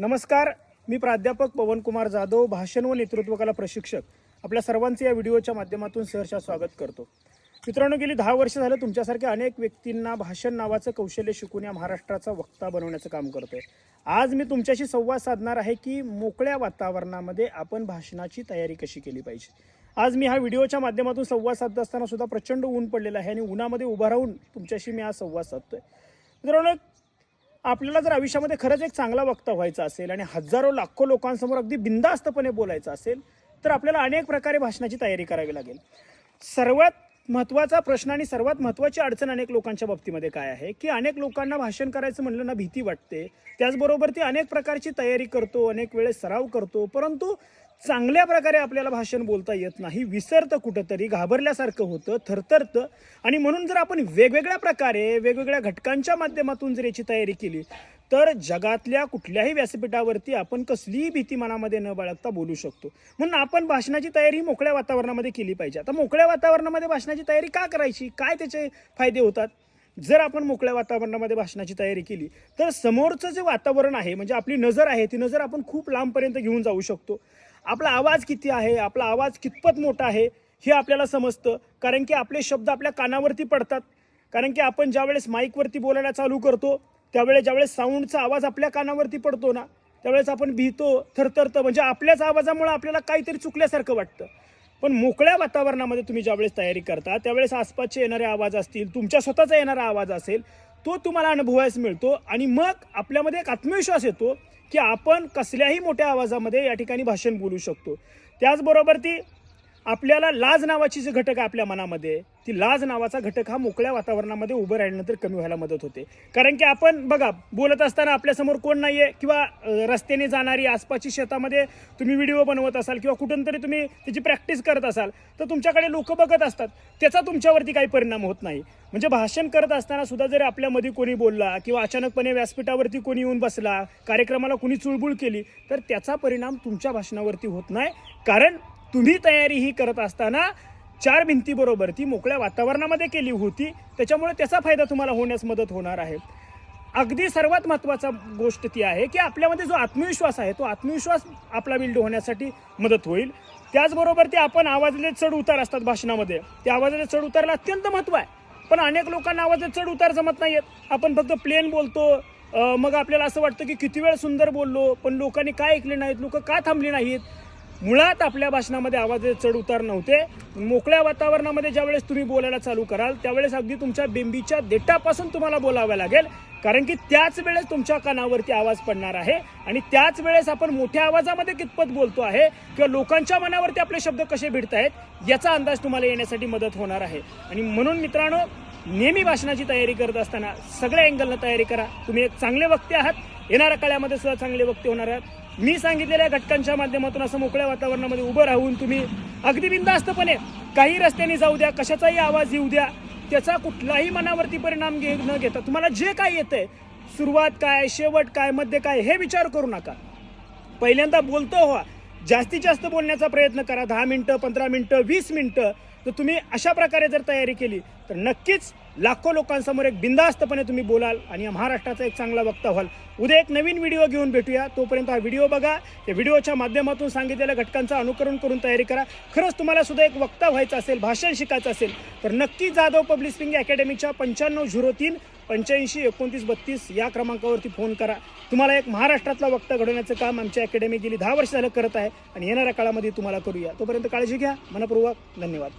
नमस्कार मी प्राध्यापक पवनकुमार जाधव भाषण व नेतृत्व कला प्रशिक्षक. आपल्या सर्वांचे या व्हिडिओच्या माध्यमातून सहर्षा स्वागत करतो. मित्रांनो गेली दहा वर्ष झालं तुमच्यासारख्या अनेक व्यक्तींना भाषण नावाचं कौशल्य शिकून या महाराष्ट्राचा वक्ता बनवण्याचं काम करतोय. आज मी तुमच्याशी संवाद साधणार आहे की मोकळ्या वातावरणामध्ये आपण भाषणाची तयारी कशी केली पाहिजे. आज मी हा व्हिडिओच्या माध्यमातून संवाद साधत असताना सुद्धा प्रचंड ऊन पडलेलं आहे आणि उन्हामध्ये उभा राहून तुमच्याशी मी आज संवाद साधतोय. मित्रांनो आपल्याला जर आयुष्यामध्ये खरंच एक चांगला वक्ता व्हायचा असेल आणि हजारो लाखो लोकांसमोर अगदी बिंदास्तपणे बोलायचं असेल तर आपल्याला अनेक प्रकारे भाषणाची तयारी करावी लागेल. सर्वात महत्त्वाचा प्रश्न आणि सर्वात महत्त्वाची अडचण अनेक लोकांच्या बाबतीमध्ये काय आहे? की अनेक लोकांना भाषण करायचं म्हणलं ना भीती वाटते. त्याचबरोबर ती अनेक प्रकारची तयारी करतो अनेक वेळेस सराव करतो. परंतु चांगल्या प्रकारे आपल्याला भाषण बोलता येत नाही विसरतं कुठंतरी घाबरल्यासारखं होतं थरथरतं. आणि म्हणून जर आपण वेगवेगळ्या प्रकारे वेगवेगळ्या घटकांच्या माध्यमातून जर याची तयारी केली तर जगातल्या कुठल्याही व्यासपीठावरती आपण कसलीही भीती मनामध्ये न बाळगता बोलू शकतो. म्हणून आपण भाषणाची तयारी ही मोकळ्या वातावरणामध्ये केली पाहिजे. आता मोकळ्या वातावरणामध्ये भाषणाची तयारी का करायची? काय त्याचे फायदे होतात? जर आपण मोकळ्या वातावरणामध्ये भाषणाची तयारी केली तर समोरचं जे वातावरण आहे म्हणजे आपली नजर आहे ती नजर आपण खूप लांबपर्यंत घेऊन जाऊ शकतो. आपला आवाज किती आहे? आपला आवाज कितपत मोठा आहे? हे आपल्याला समजतं. कारण की आपले शब्द आपल्या कानावरती पडतात. कारण की आपण ज्यावेळेस माईकवरती बोलायला चालू करतो त्यावेळेस ज्यावेळेस साऊंडचा आवाज आपल्या कानावरती पडतो ना त्यावेळेस आपण भीतो थरथरतं. म्हणजे आपल्याच आवाजामुळे आपल्याला काहीतरी चुकल्यासारखं वाटतं. पण मोकळ्या वातावरणामध्ये तुम्ही ज्यावेळेस तयारी करता त्यावेळेस आसपासचे येणारे आवाज असतील तुमच्या स्वतःचा येणारा आवाज असेल तो तुम्हाला अनुभवायस मिळतो. आणि मग आपल्यामध्ये एक आत्मविश्वास येतो की आपण कसल्याही मोठ्या आवाजामध्ये या ठिकाणी भाषण बोलू शकतो. त्याचबरोबर ती आपल्याला लाज नावाची जी घटक आहे आपल्या मनामध्ये ती लाज नावाचा घटक हा मोकळ्या वातावरणामध्ये उभं राहिल्यानंतर कमी व्हायला मदत होते. कारण की आपण बघा बोलत असताना आपल्यासमोर कोण नाही आहे किंवा रस्त्याने जाणारी आसपासची शेतामध्ये तुम्ही व्हिडिओ बनवत असाल किंवा कुठून तरी तुम्ही त्याची प्रॅक्टिस करत असाल तर तुमच्याकडे लोक बघत असतात. त्याचा तुमच्यावरती काही परिणाम होत नाही. म्हणजे भाषण करत असताना सुद्धा जर आपल्यामध्ये कोणी बोलला किंवा अचानकपणे व्यासपीठावरती कोणी येऊन बसला कार्यक्रमाला कोणी चुळबुळ केली तर त्याचा परिणाम तुमच्या भाषणावरती होत नाही. कारण तुम्ही तयारी ही करत असताना चार भिंतीबरोबर ती मोकळ्या वातावरणामध्ये केली होती. त्याच्यामुळे त्याचा फायदा तुम्हाला होण्यास मदत होणार आहे. अगदी सर्वात महत्त्वाचा गोष्ट ती आहे की आपल्यामध्ये जो आत्मविश्वास आहे तो आत्मविश्वास आपला बिल्ड होण्यासाठी मदत होईल. त्याचबरोबर ते आपण आवाजले चढ उतार असतात भाषणामध्ये. त्या आवाजाचे चढ उतारला अत्यंत महत्त्व आहे. पण अनेक लोकांना आवाजात चढ उतार जमत आहेत आपण फक्त प्लेन बोलतो. मग आपल्याला असं वाटतं की किती वेळ सुंदर बोललो पण लोकांनी काय ऐकले नाहीत? लोक का थांबली नाहीत? मुळात आपल्या भाषणामध्ये आवाजाचे चढ उतार नव्हते. मोकळ्या वातावरणामध्ये ज्यावेळेस तुम्ही बोलायला चालू कराल त्यावेळेस अगदी तुमच्या बिंबीच्या देठापासून तुम्हाला बोलावं लागेल. कारण की त्याच वेळेस तुमच्या कानावरती आवाज पडणार आहे आणि त्याच वेळेस आपण मोठ्या आवाजामध्ये कितपत बोलतो आहे किंवा लोकांच्या मनावरती आपले शब्द कसे भिडत आहेत याचा अंदाज तुम्हाला येण्यासाठी मदत होणार आहे. आणि म्हणून मित्रांनो नेहमी भाषणाची तयारी करत असताना सगळ्या अँगलनं तयारी करा. तुम्ही एक चांगले वक्ते आहात. येणाऱ्या काळामध्ये सुद्धा चांगले वक्ते होणार आहेत. मी सांगितलेल्या घटकांच्या माध्यमातून असं मोकळ्या वातावरणामध्ये उभं राहून तुम्ही अगदी बिंदास्तपणे काही रस्त्याने जाऊ द्या कशाचाही आवाज येऊ द्या त्याचा कुठलाही मनावरती परिणाम घे न घेता तुम्हाला जे काय येतंय सुरुवात काय शेवट काय मध्य काय हे विचार करू नका. पहिल्यांदा बोलतो व्हा. जास्तीत जास्त बोलण्याचा प्रयत्न करा. दहा मिनटं पंधरा मिनटं वीस मिनटं. तर तुम्ही अशा प्रकारे जर तयारी केली तर नक्कीच लाखो लोकांसमोर एक बिंदास्तपणे तुम्ही बोलाल आणि या महाराष्ट्राचा एक चांगला वक्ता व्हाल. उद्या एक नवीन व्हिडिओ घेऊन भेटूया. तोपर्यंत हा व्हिडिओ बघा. त्या व्हिडिओच्या माध्यमातून सांगितलेल्या घटकांचं अनुकरण करून तयारी करा. खरंच तुम्हाला सुद्धा एक वक्ता व्हायचं असेल भाषण शिकायचं असेल तर नक्की जाधव पब्लिक स्पिंग अकॅडमीच्या पंच्याण्णव झिरो तीन पंच्याऐंशी एकोणतीस बत्तीस या क्रमांकावरती फोन करा. तुम्हाला एक महाराष्ट्रातला वक्ता घडवण्याचं काम आमच्या अकॅडमी गेली दहा वर्ष झालं करत आहे आणि येणाऱ्या काळामध्ये तुम्हाला करूया. तोपर्यंत काळजी घ्या. मनपूर्वक धन्यवाद.